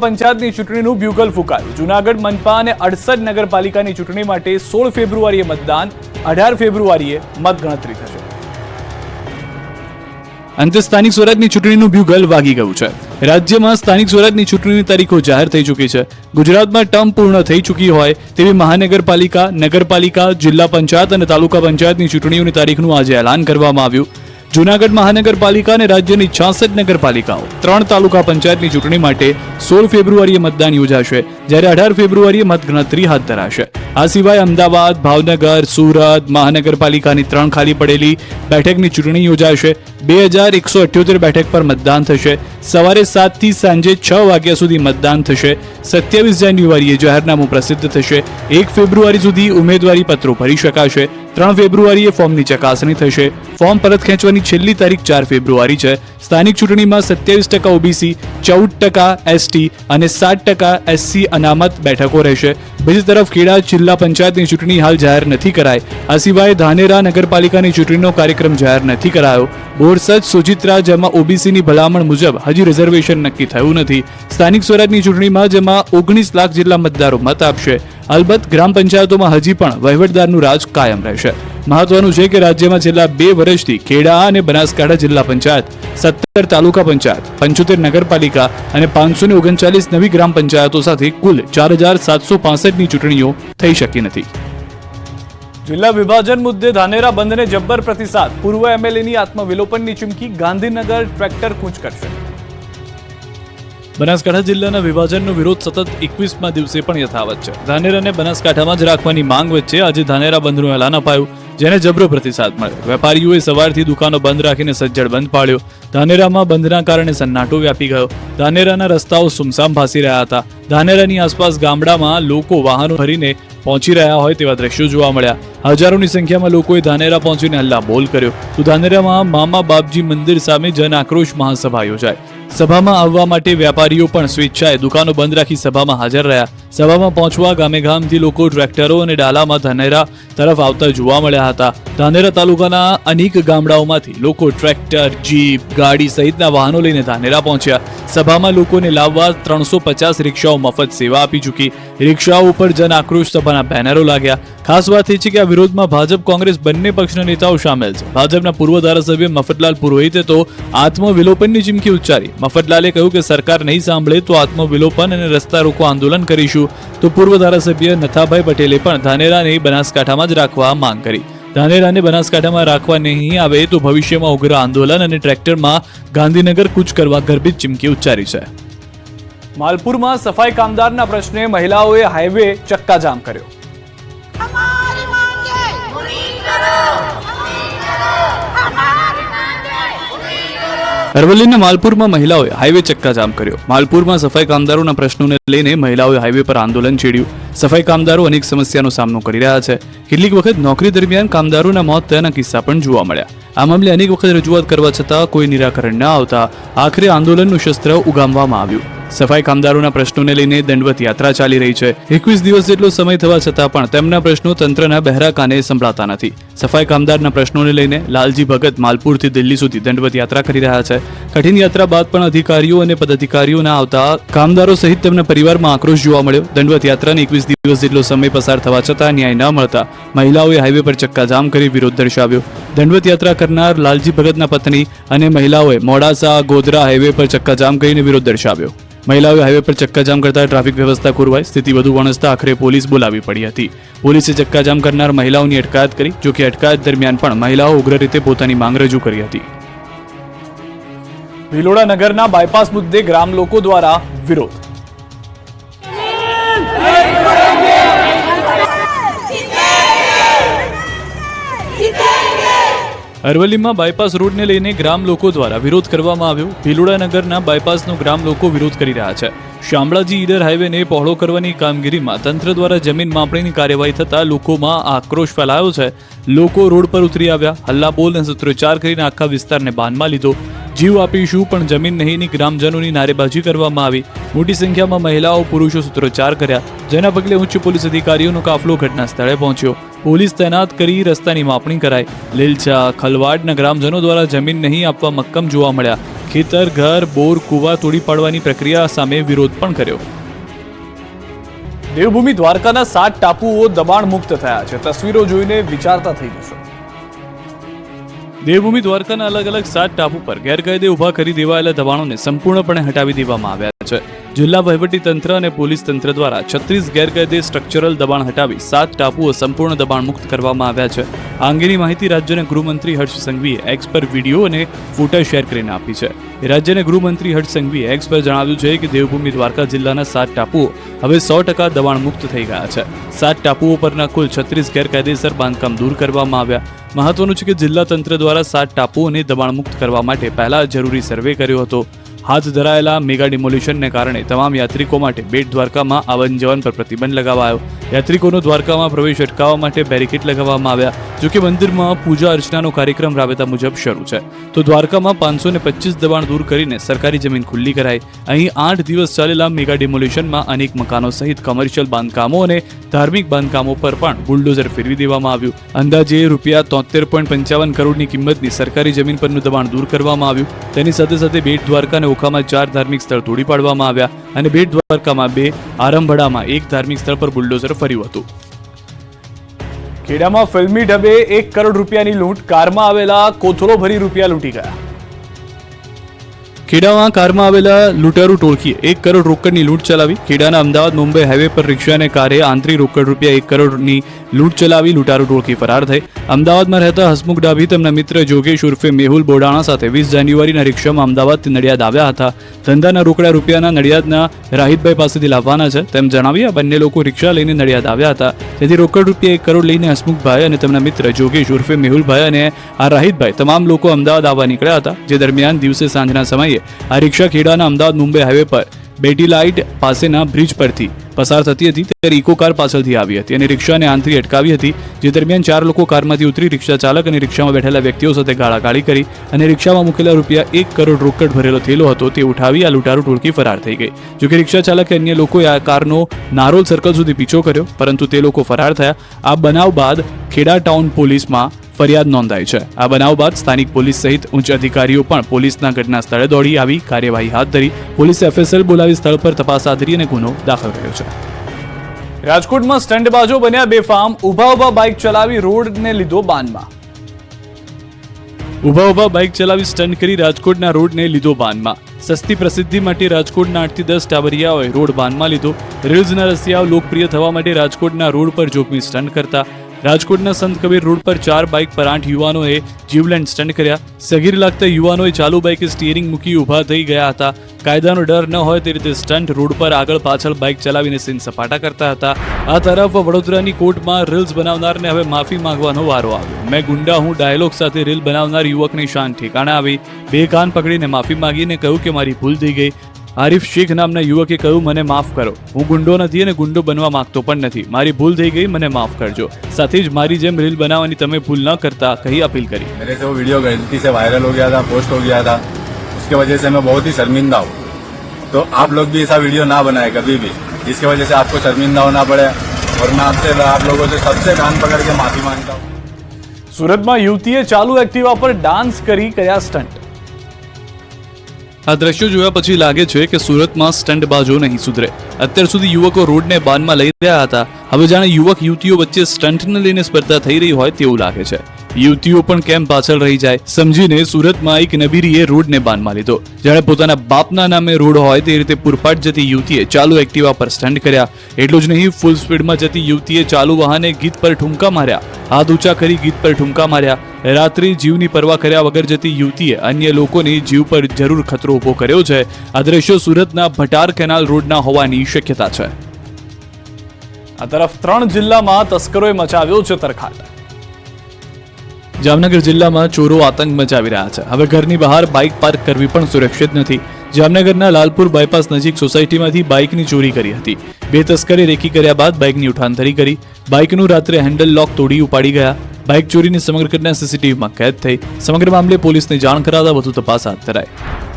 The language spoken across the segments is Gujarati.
પંચાયતની ચૂંટણીનું બ્યુગલ ફૂંકાયું. જુનાગઢ, મનપા અને અડસઠ નગરપાલિકાની ચૂંટણી માટે સોળ ફેબ્રુઆરીએ મતદાન, અઢાર ફેબ્રુઆરીએ મતગણતરી થશે. અંતે સ્થાનિક સ્વરાજની ચૂંટણીનું બ્યુગલ વાગી ગયું છે. રાજ્યમાં સ્થાનિક સ્વરાજની ચૂંટણીની તારીખો જાહેર થઈ ચૂકી છે. ગુજરાતમાં ટર્મ પૂર્ણ થઈ ચૂકી હોય તેવી મહાનગરપાલિકા, નગરપાલિકા, જિલ્લા પંચાયત અને તાલુકા પંચાયતની ચૂંટણીઓની તારીખનું આજે એલાન કરવામાં આવ્યું. જૂનાગઢ મહાનગરપાલિકા અને રાજ્યની છાસઠ નગરપાલિકાઓ ત્રણ તાલુકા પંચાયતની ચૂંટણી માટે સોળ ફેબ્રુઆરીએ મતદાન યોજાશે, જ્યારે અઢાર ફેબ્રુઆરીએ મતગણતરી હાથ ધરાશે. આ સિવાય અમદાવાદ, ભાવનગર, સુરત મહાનગરપાલિકાની ત્રણ ખાલી પડેલી બેઠકની ચૂંટણી યોજાશે. બે હજાર એકસો અઠ્યોતેર બેઠક પર મતદાન થશે. સવારે સાતથી સાંજે છ વાગ્યા સુધી મતદાન થશે. સત્યાવીસ જાન્યુઆરીએ જાહેરનામું પ્રસિદ્ધ થશે. એક ફેબ્રુઆરી સુધી ઉમેદવારી પત્રો ભરી શકાશે. ત્રણ ફેબ્રુઆરીએ ફોર્મની ચકાસણી થશે. ફોર્મ પરત ખેંચવાની છેલ્લી તારીખ ચાર ફેબ્રુઆરી છે. સ્થાનિક ચૂંટણીમાં સત્યાવીસ ટકા ઓબીસી, ચૌદ ટકા એસટી અને સાત ટકા એસસી અનામત બેઠકો રહેશે. બીજી તરફ ખેડા જિલ્લા પંચાયતની ચૂંટણી હાલ જાહેર નથી કરાઈ. આ સિવાય ધાનેરા નગરપાલિકાની ચૂંટણીનો કાર્યક્રમ જાહેર નથી કરાયો. બોરસદ, સુજિત્રા જેમાં ઓબીસીની ભલામણ મુજબ હજી રિઝર્વેશન નક્કી થયું નથી. સ્થાનિક સ્વરાજની ચૂંટણીમાં જેમાં ઓગણીસ લાખ જેટલા મતદારો મત આપશે. અલબત્ત ગ્રામ પંચાયતોમાં હજી પણ વહીવટદારનું રાજ કાયમ રહેશે. મહત્વનું છે કે રાજ્યમાં છેલ્લા બે વર્ષથી ખેડા અને બનાસકાંઠા જિલ્લા પંચાયત, સત્તર તાલુકા પંચાયત, પંચોતેર નગરપાલિકા અને પાંચસો ને ઓગણચાલીસ નવી ગ્રામ પંચાયતો સાથે કુલ ચાર હજાર સાતસો પાસઠની ચૂંટણીઓ થઈ શકી નથી. જિલ્લા વિભાજન મુદ્દે ધાનેરા બંધને જબ્બર પ્રતિસાદ. પૂર્વ એમએલએની આત્મવિલોપનની ચીમકી ગાંધીનગર ટ્રેક્ટર કૂચ કરશે. બનાસકાંઠા જિલ્લાના વિભાજનનો વિરોધ સતત એકવીસમા દિવસે પણ યથાવત છે. ધાનેરાને બનાસકાંઠામાં જ રાખવાની માંગ વચ્ચે આજે ધાનેરા બંધનું એલાન અપાયું, જેને જબરો પ્રતિસાદ મળ્યો. વેપારીઓએ સવારથી દુકાનો બંધ રાખીને સજ્જડ બંધ પાડ્યો. ધાનેરામાં બંધના કારણે સન્નાટો વ્યાપી ગયો. ધાનેરાના રસ્તાઓ સુમસામ ભાસી રહ્યા હતા. ધાનેરાની આસપાસ ગામડામાં લોકો વાહનો ભરીને પહોંચી રહ્યા હોય તેવા દ્રશ્યો જોવા મળ્યા. હજારોની સંખ્યામાં લોકોએ ધાનેરા પહોંચીને હલ્લા બોલ કર્યો. તો ધાનેરામાં મામા બાપજી મંદિર સામે જન આક્રોશ મહાસભા યોજાઈ. સભામાં આવવા માટે વેપારીઓ પણ સ્વેચ્છાએ દુકાનો બંધ રાખી સભામાં હાજર રહ્યા. સભામાં પહોંચવા ગામે ગામથી લોકો ટ્રેક્ટરો અને ડાલામાં ધાનેરા તરફ આવતા જોવા મળ્યા હતા. ધાનેરા તાલુકાના અનેક ગામડાઓમાંથી લોકો ટ્રેક્ટર, જીપ, ગાડી સહિતના વાહનો લઈને ધાનેરા પહોંચ્યા. સભામાં લોકોને લાવવા ત્રણસો પચાસ રિક્ષાઓ મફત સેવા આપી ચૂકી. રિક્ષાઓ ઉપર જન આક્રોશ સભાના બેનરો લાગ્યા. ખાસ વાત એ છે કે આ વિરોધમાં ભાજપ, કોંગ્રેસ બંને પક્ષના નેતાઓ સામેલ છે. ભાજપના પૂર્વ ધારાસભ્ય મફતલાલ પુરોહિતે તો આત્મવિલોપનની ચીમકી ઉચ્ચારી. મફતલાલે કહ્યું કે સરકાર નહીં સાંભળે તો આત્મવિલોપન અને રસ્તા રોકો આંદોલન કરીશું. તો પૂર્વ ધારાસભ્ય નથાભાઈ પટેલે પણ ધાનેરાને બનાસકાંઠામાં જ રાખવા માંગ કરી. ધાનેરાને બનાસકાંઠામાં રાખવા નહીં આવે તો ભવિષ્યમાં ઉગ્ર આંદોલન અને ટ્રેક્ટરમાં ગાંધીનગર કૂચ કરવા ગર્ભિત ચીમકી ઉચ્ચારી છે. માલપુરમાં સફાઈ કામદારના પ્રશ્ને મહિલાઓએ હાઈવે ચક્કાજામ કર્યો. અરવલ્લીના માલપુરમાં મહિલાઓએ હાઈવે ચક્કાજામ કર્યો. માલપુરમાં સફાઈ કામદારોના પ્રશ્નોને લઈને મહિલાઓએ હાઈવે પર આંદોલન છેડ્યું. સફાઈ કામદારો અનેક સમસ્યાનો સામનો કરી રહ્યા છે. કેટલીક વખત નોકરી દરમિયાન કામદારોના મોત થયાના કિસ્સા પણ જોવા મળ્યા. આ મામલે અનેક વખત રજૂઆત કરવા છતાં કોઈ નિરાકરણ ન આવતા આખરે આંદોલનનું શસ્ત્ર ઉગામવામાં આવ્યું. સફાઈ કામદારોના પ્રશ્નોને લઈને દંડવત યાત્રા ચાલી રહી છે. એકવીસ દિવસ જેટલો સમય થવા છતાં પણ તેમના પ્રશ્નો તંત્રના બહેરા કાને સંભળાતા નથી. સફાઈ કામદારના પ્રશ્નોને લઈને લાલજી ભગત માલપુરથી દિલ્હી સુધી દંડવત યાત્રા કરી રહ્યા છે. કઠિન યાત્રા બાદ પણ અધિકારીઓ અને પદાધિકારીઓના આવતા કામદારો સહિત તેમના પરિવારમાં આક્રોશ જોવા મળ્યો. દંડવત યાત્રાને એકવીસ દિવસ જેટલો સમય પસાર થવા છતાં ન્યાય ન મળતા મહિલાઓએ હાઈવે પર ચક્કાજામ કરી વિરોધ દર્શાવ્યો. દંડવત યાત્રા કરનાર લાલજી ભગતના પત્ની અને મહિલાઓએ મોડાસા, ગોધરા હાઈવે પર ચક્કાજામ કરીને વિરોધ દર્શાવ્યો. મહિલાઓએ હાઈવે પર ચક્કાજામ કરતા ટ્રાફિક વ્યવસ્થા ખોરવાઈ, સ્થિતિ વધુ વણસતા આખરે પોલીસ બોલાવી પડી હતી. પોલીસે ચક્કાજામ કરનાર મહિલાઓની અટકાયત કરી, જોકે અટકાયત દરમિયાન પણ મહિલાઓ ઉગ્ર રીતે પોતાની માંગ રજૂ કરી હતી. ભિલોડા નગરના બાયપાસ મુદ્દે ગ્રામ લોકો દ્વારા વિરોધ. અરવલ્લીમાં બાયપાસ રોડને લઈને ગ્રામ લોકો દ્વારા વિરોધ કરવામાં આવ્યો. ભીલોડા નગરના બાયપાસનો ગ્રામ લોકો વિરોધ કરી રહ્યા છે. શામળાજી ઈડર હાઈવેને પહોળો કરવાની કામગીરીમાં તંત્ર દ્વારા જમીન માપણીની કાર્યવાહી થતા લોકોમાં આક્રોશ ફેલાયો છે. લોકો રોડ પર ઉતરી આવ્યા. હલ્લાબોલ અને સૂત્રોચ્ચાર કરીને આખા વિસ્તારને બાનમાં લીધો. જીવ આપીશું, પણ જમીન નહીંની ગ્રામજનોની નારેબાજી કરવામાં આવી. મોટી સંખ્યામાં મહિલાઓ, પુરુષો સૂત્રોચ્ચાર કર્યા. જેના પગલે ઉચ્ચ પોલીસ અધિકારીઓનો કાફલો ઘટના સ્થળે પહોંચ્યો. પોલીસ તૈનાત કરી રસ્તાની માપણી કરાઈ. લીલછા, ખલવાડના ગ્રામજનો દ્વારા જમીન નહીં આપવા મક્કમ જોવા મળ્યા. ખેતર ઘર બોર કુવા તોડી પાડવાની પ્રક્રિયા સામે વિરોધ પણ કર્યો. દેવભૂમિ દ્વારકાના સાત ટાપુઓ દબાણ મુક્ત થયા છે. તસવીરો જોઈને વિચારતા થઈ જશો. દેવભૂમિ દ્વારકાના અલગ અલગ સાત ટાપુ પર ગેરકાયદે ઊભા કરી દેવાયેલા દબાણોને સંપૂર્ણપણે હટાવી દેવામાં આવ્યા છે. જિલ્લા તંત્ર અને પોલીસ તંત્ર દ્વારા છત્રીસ ગેરકાયદે સ્ટ્રક્ચરલ દબાણ હટાવી સાત ટાપુઓ સંપૂર્ણ દબાણ મુક્ત કરવામાં આવ્યા છે. આ અંગેની માહિતી રાજ્યના ગૃહમંત્રી હર્ષ સંઘવીએ એક્સ પર વીડિયો અને ફોટા શેર કરીને આપી છે. રાજ્યના ગૃહમંત્રી હર્ષ સંઘવીએ એક્સ પર જણાવ્યું છે કે દેવભૂમિ દ્વારકા જિલ્લાના સાત ટાપુઓ હવે સો ટકા દબાણ મુક્ત થઈ ગયા છે. સાત ટાપુઓ પરના કુલ છત્રીસ ગેરકાયદેસર બાંધકામ દૂર કરવામાં આવ્યા. મહત્વનું છે કે જિલ્લા તંત્ર દ્વારા સાત ટાપુઓને દબાણ મુક્ત કરવા માટે પહેલા જરૂરી સર્વે કર્યો હતો. હાથ ધરાયેલા મેગા ડિમોલ્યુશનને કારણે તમામ યાત્રિકો માટે બેટ દ્વારકામાં આવન જવન પર પ્રતિબંધ લગાવાયો. યાત્રિકોનો દ્વારકામાં પ્રવેશ અટકાવવા માટે બેરિકેડ લગાવવામાં આવ્યા જોકે મંદિરમાં પૂજા અર્ચનાનો કાર્યક્રમ રાબેતા મુજબ શરૂ છે. તો દ્વારકામાં પાંચસો ને પચીસ દબાણ દૂર કરીને સરકારી જમીન ખુલ્લી કરાઈ. અહીં આઠ દિવસ ચાલેલા મેગા ડિમોલ્યુશનમાં અનેક મકાનો સહિત કમર્શિયલ બાંધકામો અને ધાર્મિક બાંધકામો પર પણ બુલડોઝર ફેરવી દેવામાં આવ્યું. અંદાજે રૂપિયા તોતેર પોઈન્ટ પંચાવન કરોડની કિંમતની સરકારી જમીન પરનું દબાણ દૂર કરવામાં આવ્યું. તેની સાથે સાથે બેટ દ્વારકા અને ઓખામાં ચાર ધાર્મિક સ્થળ તોડી પાડવામાં આવ્યા અને બેટ દ્વારકામાં બે, આરંભડામાં એક ધાર્મિક સ્થળ પર બુલડોઝર ફર્યું હતું. ખેડામાં ફિલ્મી ઢબે એક કરોડ રૂપિયાની લૂંટ, કારમાં આવેલા કોથળો ભરી રૂપિયા લૂંટી ગયા. ખેડામાં કારમાં આવેલા લૂંટારૂ ટોળકીએ એક કરોડ રોકડની લૂંટ ચલાવી ખેડાના અમદાવાદ, મુંબઈ હાઈવે પર રિક્ષા અને કારે આંતરી રોકડ રૂપિયા એક કરોડની લૂંટ ચલાવી લૂંટારૂ ટોળકી ફરાર થઈ. અમદાવાદમાં રહેતા હસમુખ ડાભી તેમના મિત્ર જોગેશ ઉર્ફે મેહુલ બોડાણા સાથે વીસ જાન્યુઆરીના રિક્ષામાં અમદાવાદથી નડિયાદ આવ્યા હતા. ધંધાના રોકડા રૂપિયાના નડિયાદના રાહિતભાઈ પાસેથી લાવવાના છે. તેમ જણાવી આ બંને લોકો રિક્ષા લઈને નડિયાદ આવ્યા હતા. તેથી રોકડ રૂપિયા એક કરોડ લઈને હસમુખભાઈ અને તેમના મિત્ર જોગેશ ઉર્ફે મેહુલભાઈ અને આ રાહિતભાઈ તમામ લોકો અમદાવાદ આવવા નીકળ્યા હતા, જે દરમિયાન દિવસે સાંજના સમયે આ રિક્ષા ખેડાના અમદાવાદ મુંબઈ હાઈવે પર. બેટી લાઇટ પાસેના બ્રિજ પરથી. પસાર થતી હતી, ત્યારે ઇકો કાર પાછળથી આવી હતી અને રિક્ષાને આંતરી અટકાવી હતી, જે દરમિયાન ચાર લોકો કારમાંથી ઉતરી રિક્ષા ચાલક અને રિક્ષામાં બેઠેલા વ્યક્તિઓ સાથે ગાળાગાળી કરી અને રિક્ષામાં મૂકેલા રૂપિયા એક કરોડ રોકડ ભરેલો થેલો હતો, તે ઉઠાવી આ લૂંટારૂ ટોળકી ફરાર થઈ ગઈ. જોકે રિક્ષા ચાલકે અન્ય લોકોએ આ કારનો નારોલ સર્કલ સુધી પીછો કર્યો, પરંતુ તે લોકો ફરાર થયા. આ બનાવ બાદ ખેડા ટાઉન પોલીસમાં ફરિયાદ નોંધાઈ છે. આ બનાવ બાદ સ્થાનિક પોલીસ સહિત ઉચ્ચ અધિકારીઓ પણ પોલીસના ઘટના સ્થળે દોડી આવી, કાર્યવાહી હાથ ધરી, પોલીસે એફએસએલ બોલાવી સ્થળ પર તપાસ હાથ ધરી અને ગુનો દાખલ કર્યો છે. રાજકોટમાં સ્ટંટબાજો બન્યા બેફામ ઊભા ઊભા બાઇક ચલાવી રોડને લીધો બાનમાં. ઊભા ઊભા બાઇક ચલાવી સ્ટન્ટ કરી રાજકોટના રોડને લીધો બાનમાં. સસ્તી પ્રસિદ્ધિ માટે રાજકોટના આઠથી દસ ટાવરિયાઓએ રોડ બાનમાં લીધો. રીલ્સના રસિયાઓ લોકપ્રિય થવા માટે રાજકોટના રોડ પર જોખમી સ્ટન્ટ કરતા રાજકોટના સંત કબીર રોડ પર ચાર બાઇક પર આઠ યુવાનોએ જીવલેન્ડ સ્ટન્ટ કર્યા. સગીર લાગતા યુવાનોએ ચાલુ બાઇકે સ્ટીયરિંગ મૂકી ઊભા થઈ ગયા હતા. કાયદાનો ડર ન હોય તે રીતે સ્ટન્ટ રોડ પર આગળ પાછળ બાઇક ચલાવીને સીન સપાટા કરતા હતા. આ તરફ વડોદરાની કોર્ટમાં રીલ્સ બનાવનારને હવે માફી માંગવાનો વારો આવ્યો. મેં ગુંડા હું ડાયલોગ સાથે રીલ બનાવનાર યુવકની શાન ઠેકાણે આવી. બે કાન પકડીને માફી માંગીને કહ્યું કે મારી ભૂલ થઈ ગઈ. આરિફ શેખ નામના યુવકે કહ્યું મને માફ કરો હું ગુંડો નથી અને ગુંડો બનવા માંગતો પણ નથી મારી ભૂલ થઈ ગઈ મને માફ કરજો સાથે જ મારી જેમ રીલ બનાવવાની તમે ભૂલ ન કરતા કહી અપીલ કરી मेरे से वो वीडियो गलती से वायरल हो गया था पोस्ट हो गया था उसके वजह से मैं बहुत ही शर्मिंदा हूँ तो आप लोग भी ऐसा वीडियो ना बनाए कभी भी जिसकी वजह से आपको शर्मिंदा होना पड़े और मैं आपसे आप लोगों से सबसे कान पकड़ के माफी मांगता हूँ સુરતમાં યુવતીએ ચાલુ એક્ટિવા પર ડાન્સ કરી કર્યા સ્ટન્ટ આ દ્રશ્યો જોયા પછી લાગે છે કે સુરતમાં સ્ટન્ટબાજો નહીં સુધરે. અત્યાર સુધી યુવકો રોડને બાનમાં લઈ રહ્યા હતા. હવે જાણે યુવક યુવતીઓ વચ્ચે સ્ટન્ટને લઈને સ્પર્ધા થઈ રહી હોય તેવું લાગે છે. યુવતીઓ પણ કેમ પાછળ રહી જાય? સમજીને સુરતમાં એક નબીરીએ રોડને બાનમાં લીધો. જ્યારે પોતાના બાપના નામે રોડ હોય તે રીતે પૂરપાટ જતી યુવતીએ ચાલુ એક્ટિવા પર સ્ટન્ટ કર્યા. એટલું જ નહીં ફૂલ સ્પીડમાં જતી યુવતીએ ચાલુ વાહને ગીત પર ઠુમકા માર્યા. હાથ ઊંચા કરી ગીત પર ઠુમકા માર્યા. રાત્રિ જીવની પરવા કર્યા વગર જતી યુવતીએ અન્ય લોકોની જીવ પર જરૂર ખતરો ઊભો કર્યો છે. આ દ્રશ્યો સુરતના ભટાર કેનાલ રોડના હોવાની શક્યતા છે. આ તરફ ત્રણ જિલ્લામાં તસ્કરોએ મચાવ્યો છે તરખાટ જામનગર જિલ્લામાં ચોરો આતંક મચાવી રહ્યા છે. હવે ઘરની બહાર બાઇક પાર્ક કરવી પણ સુરક્ષિત નથી. જામનગરના લાલપુર બાયપાસ નજીક સોસાયટીમાંથી બાઇકની ચોરી કરી હતી. બે તસ્કરે રેકી કર્યા બાદ બાઇકની ઉઠાંતરી કરી. બાઇકનું રાત્રે હેન્ડલ લોક તોડી ઉપાડી ગયા. બાઇક ચોરીની સમગ્ર ઘટના સીસીટીવીમાં કેદ થઈ. સમગ્ર મામલે પોલીસને જાણ કરાતા વધુ તપાસ હાથ ધરાઈ.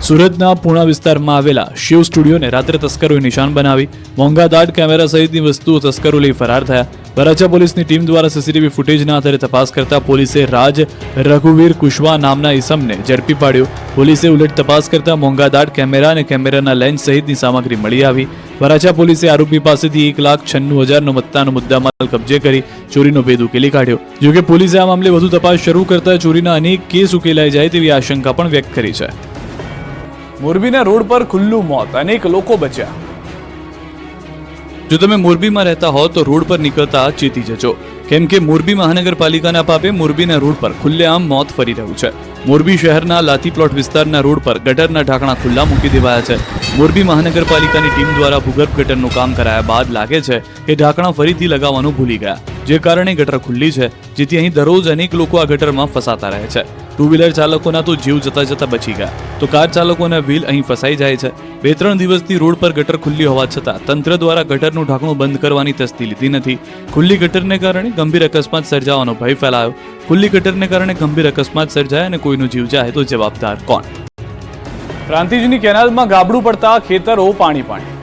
સુરતના પૂર્ણા વિસ્તારમાં આવેલા શિવ સ્ટુડિયોને રાત્રે તસ્કરોએ નિશાન બનાવી. મોંઘા દાટ કેમેરા સહિતની વસ્તુઓ તસ્કરો લઈ ફરાર થયા. વરાછા પોલીસની ટીમ દ્વારા સીસીટીવી ફૂટેજના આધારે તપાસ કરતા પોલીસે રાજ રઘુવીર કુશવા નામના ઇસમને ઝડપી પાડ્યો. પોલીસે ઉલટ તપાસ કરતા મોંઘાદાટ કેમેરા અને કેમેરાના લેન્સ સહિતની સામગ્રી મળી આવી. વરાછા પોલીસે આરોપી પાસેથી એક લાખ છન્નું હજારનો મત્તાનો મુદ્દામાલ કબજે કરી ચોરીનો ભેદ ઉકેલી કાઢ્યો. જોકે પોલીસે આ મામલે વધુ તપાસ શરૂ કરતા ચોરીના અનેક કેસ ઉકેલાઈ જાય તેવી આશંકા પણ વ્યક્ત કરી છે. મોરબીના રોડ પર ખુલ્લું મોત, અનેક લોકો બચ્યા. જો તમે મોરબીમાં રહેતા હો તો રોડ પર નીકળતા ચેતી જજો. કેમ કે મોરબી મહાનગરપાલિકાના પાપે મોરબીના રોડ પર ખુલ્લેઆમ મોત ફરી રહ્યું છે. મોરબી શહેરના લાતી પ્લોટ વિસ્તારના રોડ પર ગટરના ઢાંકણા ખુલ્લા મૂકી દેવાયા છે. મોરબી મહાનગરપાલિકાની ટીમ દ્વારા ભૂગર્ભ ગટરનું કામ કરાયા બાદ લાગે છે કે ઢાંકણા ફરીથી લગાવવાનું ભૂલી ગયા. જે કારણે ગટર ખુલ્લી છે, જેથી અહીં દરરોજ અનેક લોકો આ ગટરમાં ફસાતા રહે છે. ટુ વ્હીલર ચાલકોના તો જીવ જતા જતા બચી ગયા. તો કાર ચાલકોના વ્હીલ અહીં ફસાઈ જાય છે. બે ત્રણ દિવસથી રોડ પર ગટર ખુલ્લી હોવા છતાં તંત્ર દ્વારા ગટરનું ઢાંકણું બંધ કરવાની તસ્દી લીધી નથી. ખુલ્લી ગટરને કારણે ગંભીર અકસ્માત સર્જાવાનો ભય ફેલાયો. ખુલ્લી ગટરને કારણે ગંભીર અકસ્માત સર્જાય અને કોઈનું જીવ જાય તો જવાબદાર કોણ? પ્રાંતિજની કેનાલમાં ગાબડું પડતા ખેતરો પાણી પાણી.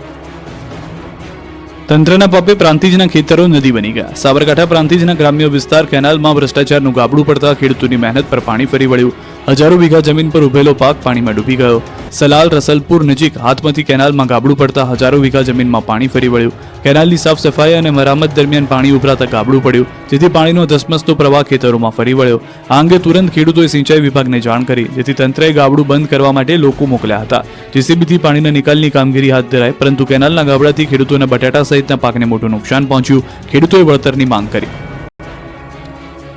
તંત્રના પાપે પ્રાંતિજના ખેતરો નદી બની ગયા. સાબરકાંઠા પ્રાંતિજના ગ્રામ્ય વિસ્તાર કેનાલમાં ભ્રષ્ટાચારનું ગાબડું પડતા ખેડૂતોની મહેનત પર પાણી ફરી વળ્યું. હજારો વીઘા જમીન પર ઉભેલો પાક પાણીમાં ડૂબી ગયો. સલાલ રસલપુર નજીક હાથમતી કેનાલમાં ગાબડું પડતા હજારો વીઘા જમીનમાં પાણી ફરી વળ્યું. કેનાલની સાફ સફાઈ અને મરામત દરમિયાન પાણી ઉભરાતા ગાબડું પડ્યું, જેથી પાણીનો ધસમસતો પ્રવાહ ખેતરોમાં ફરી વળ્યો. આ અંગે તુરંત ખેડૂતોએ સિંચાઈ વિભાગને જાણ કરી, જેથી તંત્રએ ગાબડું બંધ કરવા માટે લોકો મોકલ્યા હતા. જેસીબીથી પાણીના નિકાલની કામગીરી હાથ ધરાઈ, પરંતુ કેનાલના ગાબડાથી ખેડૂતોના બટાટા સહિતના પાકને મોટું નુકસાન પહોંચ્યું. ખેડૂતોએ વળતરની માંગ કરી.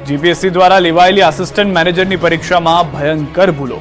જીપીએસસી દ્વારા લેવાયેલી આસિસ્ટન્ટ મેનેજરની પરીક્ષામાં ભયંકર ભૂલો.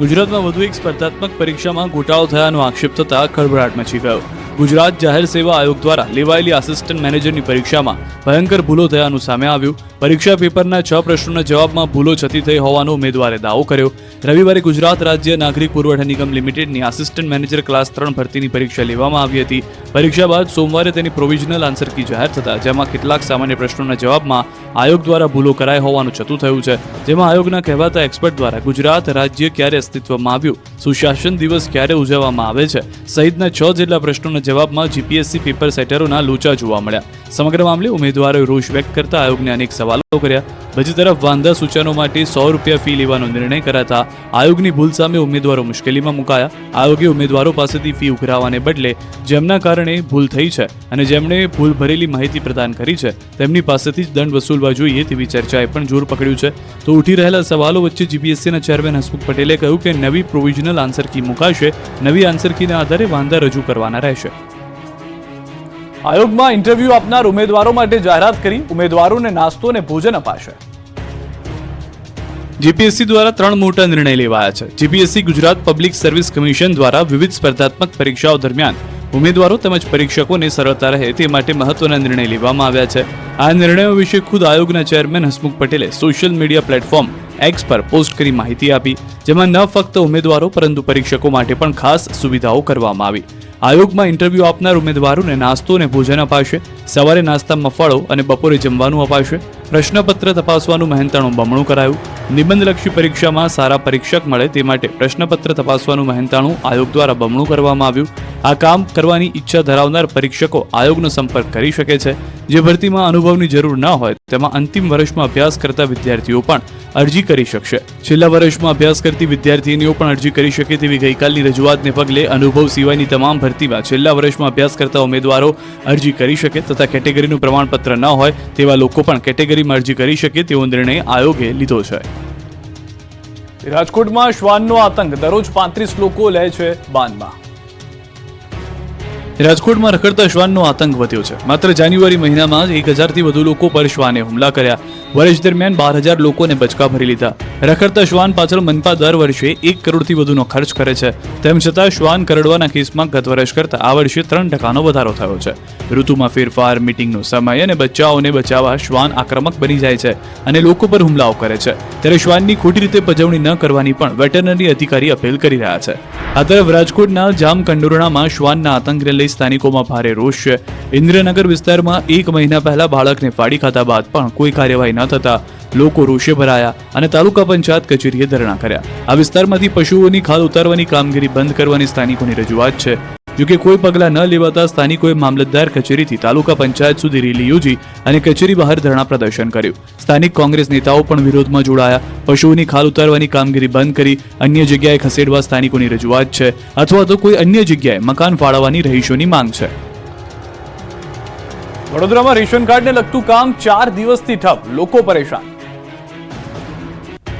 ગુજરાતમાં વધુ એક સ્પર્ધાત્મક પરીક્ષામાં ગોટાળો થયાનો આક્ષેપ થતા ખળભળાટ મચી ગયો. ગુજરાત જાહેર સેવા આયોગ દ્વારા લેવાયેલી આસિસ્ટન્ટ મેનેજરની પરીક્ષામાં ભયંકર ભૂલો થયાનું સામે આવ્યું. પરીક્ષા પેપરના છ પ્રશ્નોના જવાબમાં ભૂલો છતી થઈ હોવાનો ઉમેદવારે દાવો કર્યો. રવિવારે ગુજરાત રાજ્ય નાગરિક પુરવઠા નિગમ લિમિટેડની આસિસ્ટન્ટ મેનેજર ક્લાસ ત્રણ ભરતીની પરીક્ષા લેવામાં આવી હતી. પરીક્ષા બાદ સોમવારે તેની પ્રોવિઝનલ આન્સર કી જાહેર થતા, જેમાં કેટલાક સામાન્ય પ્રશ્નોના જવાબમાં આયોગ દ્વારા ભૂલો કરાઈ હોવાનું છતું થયું છે. જેમાં આયોગના કહેવાતા એક્સપર્ટ દ્વારા ગુજરાત રાજ્ય ક્યારે અસ્તિત્વમાં આવ્યું? સુશાસન દિવસ ક્યારે ઉજવવામાં આવે છે? સહિતના છ જેટલા પ્રશ્નોના જવાબમાં જીપીએસસી પેપર સેટરોના લોચા જોવા મળ્યા. સમગ્ર મામલે ઉમેદવારોએ રોષ વ્યક્ત કરતા આયોગને અનેક સવાલો કર્યા. બીજી તરફ વાંધા સૂચનો માટે સો રૂપિયા ફી લેવાનો નિર્ણય કરાતા આયોગની ભૂલ સામે ઉમેદવારો મુશ્કેલીમાં મુકાયા. આયોગે ઉમેદવારો પાસેથી ફી ઉઘરાવાને બદલે જેમના કારણે ભૂલ થઈ છે અને જેમણે ભૂલ ભરેલી માહિતી પ્રદાન કરી છે, તેમની પાસેથી જ દંડ વસૂલવા જોઈએ તેવી ચર્ચાએ પણ જોર પકડ્યું છે. તો ઉઠી રહેલા સવાલો વચ્ચે જીપીએસસીના ચેરમેન હસમુખ પટેલે કહ્યું કે નવી પ્રોવિઝનલ આન્સર કી મુકાશે. નવી આન્સર કીના આધારે વાંધા રજૂ કરવાના રહેશે. આયોગમાં ઇન્ટરવ્યૂ આપનાર ઉમેદવારો માટે જાહેરાત કરી ઉમેદવારોને નાસ્તો અને ભોજન અપાશે. જીપીએસસી દ્વારા ત્રણ મોટા નિર્ણય લેવાયા છે. GPSC Gujarat public service commission દ્વારા વિવિધ સ્પર્ધાત્મક પરીક્ષાઓ દરમિયાન ઉમેદવારો તેમજ પરીક્ષકોને સરળતા રહે તે માટે મહત્વના નિર્ણય લેવામાં આવ્યા છે. આ નિર્ણયો વિશે ખુદ આયોગના ચેરમેન હસમુખ પટેલે સોશિયલ મીડિયા પ્લેટફોર્મ એક્સ પર પોસ્ટ કરી માહિતી આપી, જેમાં ન ફક્ત ઉમેદવારો પરંતુ પરીક્ષકો માટે પણ ખાસ સુવિધાઓ કરવામાં આવી. આયોગમાં ઇન્ટરવ્યૂ આપનાર ઉમેદવારોને નાસ્તો અને ભોજન અપાશે. સવારે નાસ્તામાં ફળો અને બપોરે જમવાનું અપાશે. પ્રશ્નપત્ર તપાસવાનું મહેનતાણું બમણું કરાયું. નિબંધલક્ષી પરીક્ષામાં સારા પરીક્ષક મળે તે માટે પ્રશ્નપત્ર તપાસવાનું મહેનતાણું આયોગ દ્વારા બમણું કરવામાં આવ્યું. આ કામ કરવાની ઈચ્છા ધરાવનાર પરીક્ષકો આયોગનો સંપર્ક કરી શકે છે. જે ભરતીમાં અનુભવની જરૂર ન હોય, તેમાં અંતિમ વર્ષમાં અભ્યાસ કરતા વિદ્યાર્થીઓ પણ અરજી કરી શકશે. છેલ્લા વર્ષમાં અભ્યાસ કરતી વિદ્યાર્થીનીઓ પણ અરજી કરી શકે તેવી ગઈકાલની રજૂઆતને પગલે અનુભવ સિવાયની તમામ ભરતીમાં છેલ્લા વર્ષમાં અભ્યાસ કરતા ઉમેદવારો અરજી કરી શકે તથા કેટેગરીનું પ્રમાણપત્ર ન હોય તેવા લોકો પણ કેટેગરીમાં અરજી કરી શકે તેવો નિર્ણય આયોગે લીધો છે. રાજકોટમાં શ્વાનનો આતંક. દરરોજ પાંત્રીસ લોકો લે છે બાનમાં. રાજકોટમાં રખડતા શ્વાનનો આતંક વધ્યો છે. માત્ર જાન્યુઆરી મહિનામાં જ એક હજારથી વધુ લોકો પર શ્વાને હુમલા કર્યા. વર્ષ દરમિયાન બાર હજાર લોકોને બચકા ભરી લીધા. રખડતા શ્વાન પાછળ મનપા દર વર્ષે એક કરોડથી વધુનો ખર્ચ કરે છે. તેમ છતાં શ્વાન કરડવાના કેસમાં ગત વર્ષ કરતાં આ વર્ષે ત્રણ ટકાનો વધારો થયો છે. ઋતુમાં ફેરફાર, મિટિંગનો સમય અને બચ્ચાઓને બચાવવા શ્વાન આક્રમક બની જાય છે અને લોકો પર હુમલાઓ કરે છે. ત્યારે શ્વાનની ખોટી રીતે પજવણી ન કરવાની પણ વેટરનરી અધિકારી અપીલ કરી રહ્યા છે. આ તરફ રાજકોટના જામકંડોરણામાં શ્વાનના આતંકને લઈ સ્થાનિકોમાં ભારે રોષ છે. ઇન્દ્રનગર વિસ્તારમાં એક મહિના પહેલા બાળકને ફાડી ખાતા બાદ પણ કોઈ કાર્યવાહી ન થતા લોકો રોષે ભરાયા અને તાલુકા પંચાયત કચેરીએ ધરણા કર્યા. આ વિસ્તારમાંથી પશુઓની ખાલ ઉતારવાની કામગીરી બંધ કરવાની સ્થાનિકોની રજૂઆત છે. જોકે કોઈ પગલાં ન લેવાતા સ્થાનિકોએ મામલતદાર કચેરીથી તાલુકા પંચાયત સુધી રેલી યોજી અને કચેરી બહાર ધરણા પ્રદર્શન કર્યું. સ્થાનિક કોંગ્રેસ નેતાઓ પણ વિરોધમાં જોડાયા. પશુઓની ખાલ ઉતારવાની કામગીરી બંધ કરી અન્ય જગ્યાએ ખસેડવા સ્થાનિકોની રજૂઆત છે અથવા તો કોઈ અન્ય જગ્યાએ મકાન ફાળવવાની રહીશોની માંગ છે. વડોદરામાં રેશન કાર્ડને લગતું કામ ચાર દિવસથી ઠપ. લોકો પરેશાન.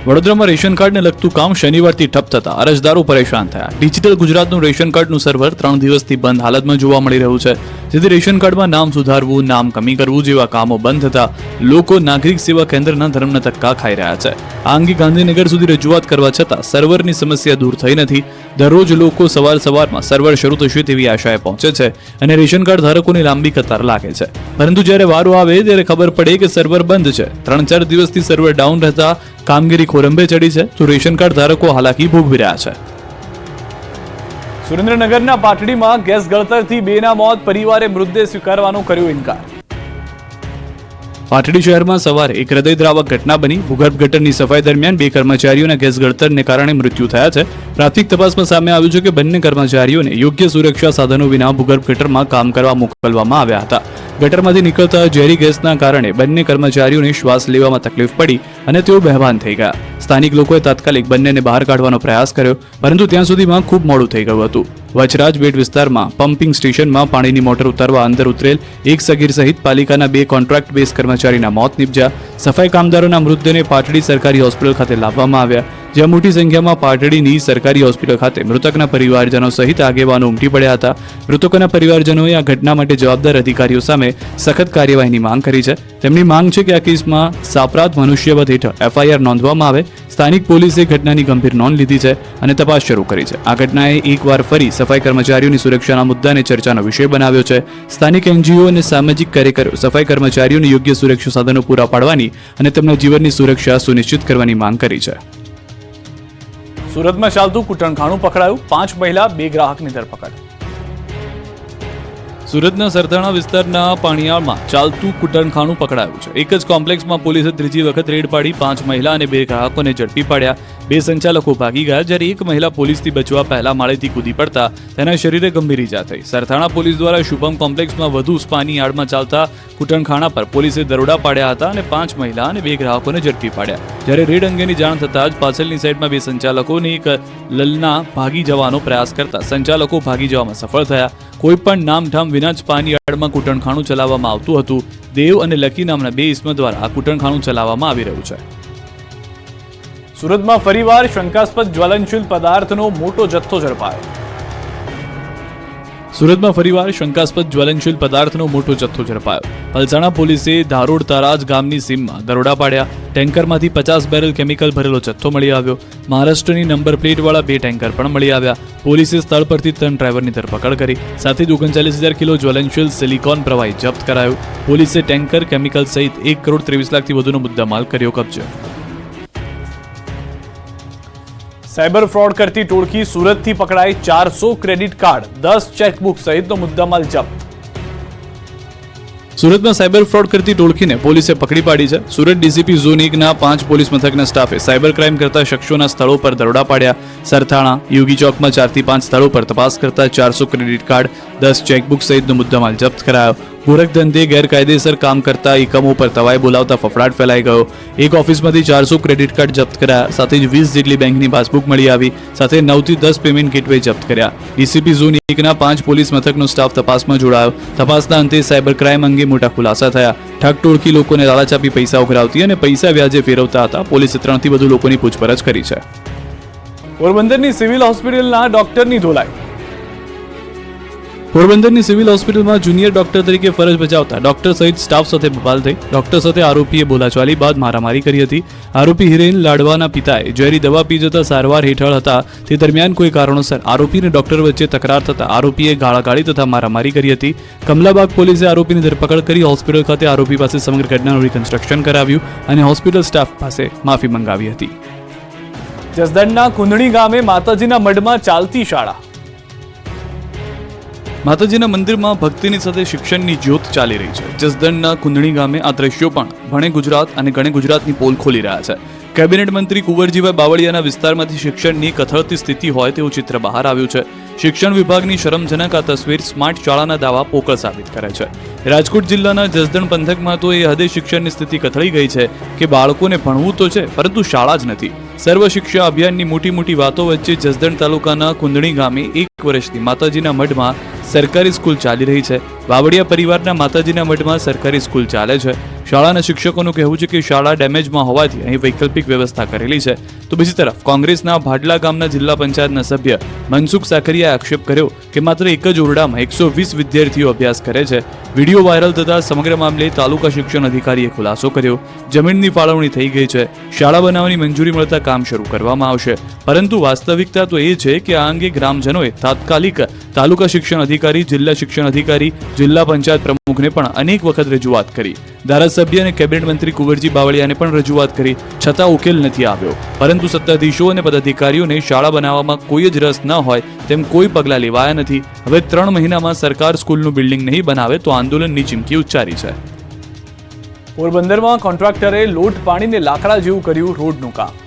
વડોદરામાં રેશન કાર્ડને લગતું કામ શનિવારથી ઠપ થતા અરજદારો પરેશાન થયા. ડિજિટલ ગુજરાતનું રેશન કાર્ડનું સર્વર ત્રણ દિવસથી બંધ હાલતમાં જોવા મળી રહ્યું છે. જેથી રેશન કાર્ડમાં નામ સુધારવું, નામ કમી કરવું જેવા કામો બંધ થતા લોકો નાગરિક સેવા કેન્દ્રના ધર્મના ધક્કા ખાઈ રહ્યા છે. આ અંગે ગાંધીનગર સુધી રજૂઆત કરવા છતાં સર્વરની સમસ્યા દૂર થઈ નથી. દરરોજ લોકો સવાર સવારમાં સર્વર શરૂ થશે તેવી આશાએ પહોંચે છે અને રેશન કાર્ડ ધારકોની લાંબી કતાર લાગે છે. પરંતુ જ્યારે વારો આવે ત્યારે ખબર પડે કે સર્વર બંધ છે. ત્રણ ચાર દિવસથી સર્વર ડાઉન રહેતા કામગીરી ખોરંભે ચડી છે, તો રેશન કાર્ડ ધારકો હાલાકી ભોગવી રહ્યા છે. સુરેન્દ્રનગરના પાટડીમાં ગેસ ગળતરથી બેના મોત, પરિવારે મૃતદેહ સ્વીકારવાનો કર્યો ઇનકાર. પાટડી શહેરમાં સવારે એક હૃદયદ્રાવક ઘટના બની. ભૂગર્ભ ગટરની સફાઈ દરમિયાન બે કર્મચારીઓના ગેસ ગળતરને કારણે મૃત્યુ થયા છે. પ્રાથમિક તપાસમાં સામે આવ્યું છે કે બંને કર્મચારીઓને યોગ્ય સુરક્ષા સાધનો વિના ભૂગર્ભ ગટરમાં કામ કરવા મોકલવામાં આવ્યા હતા. ગટરમાંથી નીકળતા ઝેરી ગેસના કારણે બંને કર્મચારીઓને શ્વાસ લેવામાં તકલીફ પડી અને તેઓ બહેવાન થઈ ગયા. સ્થાનિક લોકોએ તાત્કાલિક બંનેને બહાર કાઢવાનો પ્રયાસ કર્યો, પરંતુ ત્યાં સુધીમાં ખૂબ મોડું થઈ ગયું હતું. વચરાજ બેટ વિસ્તારમાં પમ્પિંગ સ્ટેશનમાં પાણીની મોટર ઉતારવા અંદર ઉતરેલ એક સગીર સહિત પાલિકાના બે કોન્ટ્રાક્ટ બેઝ કર્મચારીના મોત નીપજ્યા. સફાઈ કામદારોના મૃતદેહને પાટડી સરકારી હોસ્પિટલ ખાતે લાવવામાં આવ્યા. જ્યાં મોટી સંખ્યામાં પાટડીની સરકારી હોસ્પિટલ ખાતે મૃતકના પરિવારજનો સહિત આગેવાનો ઉમટી પડ્યા હતા. મૃતકોના પરિવારજનોએ આ ઘટના માટે જવાબદાર અધિકારીઓ સામે સખત કાર્યવાહીની માંગ કરી છે. તેમની માંગ છે કે આ કેસમાં સાપરાધ મનુષ્યવધ હેઠળ એફઆઈઆર નોંધવામાં આવે. સ્થાનિક પોલીસે ઘટનાની ગંભીર નોંધ લીધી છે અને તપાસ શરૂ કરી છે. આ ઘટનાએ એકવાર ફરી સફાઈ કર્મચારીઓની સુરક્ષાના મુદ્દાને ચર્ચાનો વિષય બનાવ્યો છે. સ્થાનિક એનજીઓ અને સામાજિક કાર્યકરો સફાઈ કર્મચારીઓને યોગ્ય સુરક્ષા સાધનો પૂરા પાડવાની અને તેમના જીવનની સુરક્ષા સુનિશ્ચિત કરવાની માંગ કરી છે. સુરતમાં ચાલતું કુટણખાણું પકડાયું. પાંચ મહિલા, બે ગ્રાહકની ધરપકડ. સુરતના સરથાણા વિસ્તારના પાણિયાળમાં ચાલતું કૂટણખાણું પકડાયું છે. એક જ કોમ્પ્લેક્સમાં પોલીસે ત્રીજી વખત રેડ પાડી પાંચ મહિલા અને બે ગ્રાહકોને ઝડપી પાડ્યા. બે સંચાલકો ભાગી ગયા જ્યારે એક મહિલા પોલીસથી બચવા પહેલા માળેથી કૂદી પડતા તેના શરીરે ગંભીર ઈજા થઈ. સરથાણા પોલીસ દ્વારા શુભમ કોમ્પ્લેક્સમાં વધુ સ્પાની યાર્ડમાં ચાલતા કૂટણખાણા પર પોલીસે દરોડા પાડ્યા હતા અને પાંચ મહિલા અને બે ગ્રાહકોને ઝડપી પાડ્યા. જ્યારે રેડ અંગેની જાણ થતાં જ પાછળની સાઈડમાં બે સંચાલકોને એક લલના ભાગી જવાનો પ્રયાસ કરતા સંચાલકો ભાગી જવામાં સફળ થયા. કોઈ પણ નામઠામ વિના જ પાની યાર્ડમાં કૂટણખાણું ચલાવવામાં આવતું હતું. દેવ અને લકી નામના બે ઇસમો દ્વારા આ કુટણખાણું ચલાવવામાં આવી રહ્યું છે. સુરતમાં ફરીવાર શંકાસ્પદ જ્વલનશીલ પદાર્થનો મોટો જથ્થો ઝડપાયો. સુરતમાં ફરીવાર શંકાસ્પદ જ્વલનશીલ પદાર્થનો મોટો જથ્થો ઝડપાયો. પલસાણા પોલીસે ધારોડ તારાજ ગામની સીમમાં દરોડા પાડ્યા. ટેન્કરમાંથી પચાસ બેરલ કેમિકલ ભરેલો જથ્થો મળી આવ્યો. મહારાષ્ટ્રની નંબર પ્લેટવાળા બે ટેન્કર પણ મળી આવ્યા. પોલીસે સ્થળ પરથી ત્રણ ડ્રાઈવરની ધરપકડ કરી. સાથે જ ઓગણચાલીસ હજાર કિલો જ્વલનશીલ સિલિકોન પ્રવાહી જપ્ત કરાયો. પોલીસે ટેન્કર, કેમિકલ સહિત એક કરોડ ત્રેવીસ લાખથી વધુનો મુદ્દામાલ કર્યો કબજે. સાયબર ફ્રોડ કરતી ટોળકી સુરતથી પકડાઈ ચારસો ક્રેડિટ કાર્ડ, દસ ચેકબુક સહિતનો મુદ્દામાલ જપ્ત. સુરતમાં સાયબર ફ્રોડ કરતી ટોળકીને પોલીસે પકડી પાડી છે. સુરત ડીસીપી ઝોન એકના પાંચ પોલીસ મથકના સ્ટાફે સાયબર ક્રાઇમ કરતા શખ્સોના સ્થળો પર દરોડા પાડ્યા. સરથાણા, યોગી ચોકમાં ચારથી પાંચ સ્થળો પર તપાસ કરતા ચારસો ક્રેડિટ કાર્ડ, દસ ચેકબુક સહિતનો મુદ્દામાલ જપ્ત કરાયો. ગોરખ ધંધે ગેરકાયદેસર કામ કરતા એકમો પર તવાઈ બોલાવતા ફફડાટ ફેલાઈ ગયો. એક ઓફિસમાંથી ચારસો ક્રેડિટ કાર્ડ જપ્ત કર્યા, સાથે જ વીસ જેટલી બેંકની પાસબુક મળી આવી, સાથે નવથી દસ પેમેન્ટ ગેટવે જપ્ત કર્યા. ડીસીપી ઝોન એકના પાંચ પોલીસ મથકનો સ્ટાફ તપાસમાં જોડાયો. તપાસના અંતે સાયબર ક્રાઇમ અંગે મોટા ખુલાસા થયા. ઠગ ટોળકી લોકોને લાલચ આપી પૈસા ઉઘરાવતી અને પૈસા વ્યાજે ફેરવતા હતા. પોલીસે ત્રણથી વધુ લોકોની પૂછપરછ કરી છે. પોરબંદરની સિવિલ હોસ્પિટલના ડોક્ટરની ધોલાઈ. પોરબંદરની સિવિલ હોસ્પિટલમાં જુનિયર ડોક્ટર તરીકે ફરજ બજાવતા ડોક્ટર સહિત સ્ટાફ સાથે બબાલ થઈ. ડોક્ટર સાથે આરોપીએ બોલાચાલી બાદ મારામારી કરી હતી. આરોપી હિરેન લાડવાના પિતાએ ઝેરી દવા પી જતા સારવાર હેઠળ હતા. તે દરમિયાન કોઈ કારણોસર આરોપી અને ડોક્ટર વચ્ચે તકરાર થતા આરોપીએ ગાળાગાળી તથા મારામારી કરી હતી. કમલાબાગ પોલીસે આરોપીની ધરપકડ કરી હોસ્પિટલ ખાતે આરોપી પાસે સમગ્ર ઘટનાનું રિકન્સ્ટ્રક્શન કરાવ્યું અને હોસ્પિટલ સ્ટાફ પાસે માફી મંગાવી હતી. જસદણના કુંદણી ગામે માતાજીના મઢમાં ચાલતી શાળા માતાજીના મંદિરમાં ભક્તિની સાથે શિક્ષણની જ્યોત ચાલી રહી છે. જસદણના કુંદણી ગામે આ દ્રશ્યો પણ ભણે ગુજરાત અને ગણે ગુજરાતની પોલ ખોલી રહ્યા છે. કેબિનેટ મંત્રી કુંવરજીભાઈ બાવળિયાના વિસ્તારમાંથી શિક્ષણની કથળતી સ્થિતિ હોય તેવું ચિત્ર બહાર આવ્યું છે. શિક્ષણ વિભાગની શરમજનક આ તસવીર સ્માર્ટ શાળાના દાવા પોકળ સાબિત કરે છે. રાજકોટ જિલ્લાના જસદણ પંથકમાં તો એ હદે શિક્ષણની સ્થિતિ કથળી ગઈ છે કે બાળકોને ભણવું તો છે, પરંતુ શાળા જ નથી. સર્વ શિક્ષા અભિયાનની મોટી મોટી વાતો વચ્ચે જસદણ તાલુકાના કુંદણી ગામે એક વર્ષથી માતાજીના મઢમાં સરકારી સ્કૂલ ચાલી રહી છે. વાવડિયા પરિવારના માતાજીના મઢમાં સરકારી સ્કૂલ ચાલે છે. શાળાના શિક્ષકોનું કહેવું છે કે શાળા ડેમેજમાં હોવાથી અહીં વૈકલ્પિક વ્યવસ્થા કરેલી છે. તો બીજી તરફ કોંગ્રેસના ભાડલા ગામના જિલ્લા પંચાયતના સભ્ય મનસુખ સાકરિયાએ આક્ષેપ કર્યો કે માત્ર એક જ ઓરડામાં એકસો વીસ વિદ્યાર્થીઓ અભ્યાસ કરે છે. વીડિયો વાયરલ થતા સમગ્ર મામલે તાલુકા શિક્ષણ અધિકારીએ ખુલાસો કર્યો. જમીનની ફાળવણી થઈ ગઈ છે. શાળા બનાવવાની મંજૂરી મળતા કામ શરૂ કરવામાં આવશે. પરંતુ વાસ્તવિકતા તો એ છે કે આ અંગે ગ્રામજનોએ તાત્કાલિક તાલુકા શિક્ષણ અધિકારી, જિલ્લા શિક્ષણ અધિકારી, જિલ્લા પંચાયત પ્રમુખને પણ અનેક વખત રજૂઆત કરી. ધારાસભ્ય અને કેબિનેટ મંત્રી કુંવરજી બાવળિયાને પણ રજૂઆત કરી. છતાં ઉકેલ નથી આવ્યો. પરંતુ સત્તાધીશો અને પદાધિકારીઓને શાળા બનાવવામાં કોઈ જ રસ ન હોય તેમ કોઈ પગલાં લેવાયા નથી. હવે ત્રણ મહિનામાં સરકાર સ્કૂલનું બિલ્ડિંગ નહીં બનાવે તો આંદોલનની ચીમકી ઉચ્ચારી છે. પોરબંદરમાં કોન્ટ્રાક્ટરે લોટ પાણીને લાકડા જેવું કર્યું રોડનું કામ.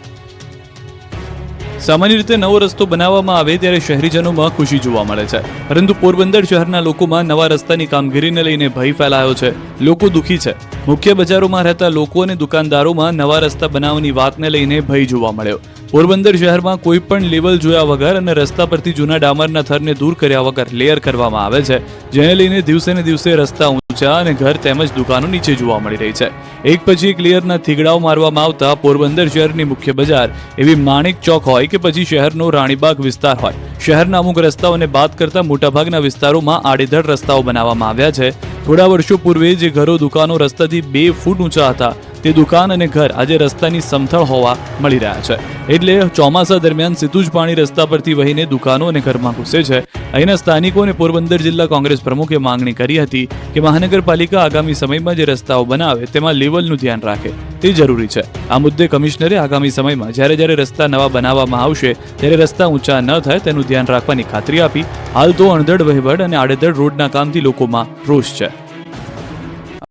સામાન્ય રીતે નવો રસ્તો બનાવવામાં આવે ત્યારે શહેરીજનોમાં ખુશી જોવા મળે છે. પરંતુ પોરબંદર શહેરના લોકોમાં નવા રસ્તાની કામગીરીને લઈને ભય ફેલાયો છે. લોકો દુઃખી છે. મુખ્ય બજારોમાં રહેતા લોકો અને દુકાનદારોમાં નવા રસ્તા બનાવવાની વાતને લઈને ભય જોવા મળ્યો. પોરબંદર શહેરમાં કોઈ પણ લેવલ જોયા વગર અને રસ્તા પરથી જૂના ડામરના થરને દૂર કર્યા વગર લેયર કરવામાં આવે છે, જેને લઈને દિવસે ને દિવસે રસ્તા ઊંચા અને ઘર તેમજ દુકાનો નીચે જોવા મળી રહી છે. એક પછી એક લેયરના થીગડાઓ મારવામાં આવતા પોરબંદર શહેરની મુખ્ય બજાર એવી માણેક ચોક હોય કે પછી શહેરનો રાણીબાગ વિસ્તાર હોય. શહેરના અમુક રસ્તાઓને બાદ કરતા મોટાભાગના વિસ્તારોમાં આડેધડ રસ્તાઓ બનાવવામાં આવ્યા છે. થોડા વર્ષો પૂર્વે જે ઘરો, દુકાનો રસ્તાથી બે ફૂટ ઊંચા હતા તે દુકાન અને ઘર આજે રસ્તાની સમથળ હોવા મળી રહ્યા છે. એટલે ચોમાસા દરમિયાન સીધું જ પાણી રસ્તા પરથી વહીને દુકાનો અને ઘરમાં ઘૂસે છે. અહીંના સ્થાનિકો અને પોરબંદર જિલ્લા કોંગ્રેસ પ્રમુખે માંગણી કરી હતી કે મહાનગરપાલિકા આગામી સમયમાં જે રસ્તાઓ બનાવે તેમાં લેવલનું ધ્યાન રાખે. તે જરૂરી છે. આ મુદ્દે કમિશનરે આગામી સમયમાં જ્યારે જ્યારે રસ્તા નવા બનાવવામાં આવશે, ત્યારે રસ્તા ઊંચા ન થાય તેનું ધ્યાન રાખવાની ખાતરી આપી, હાલ તો અણધડ વહીવટ અને આડેધડ રોડના કામથી લોકોમાં રોષ છે.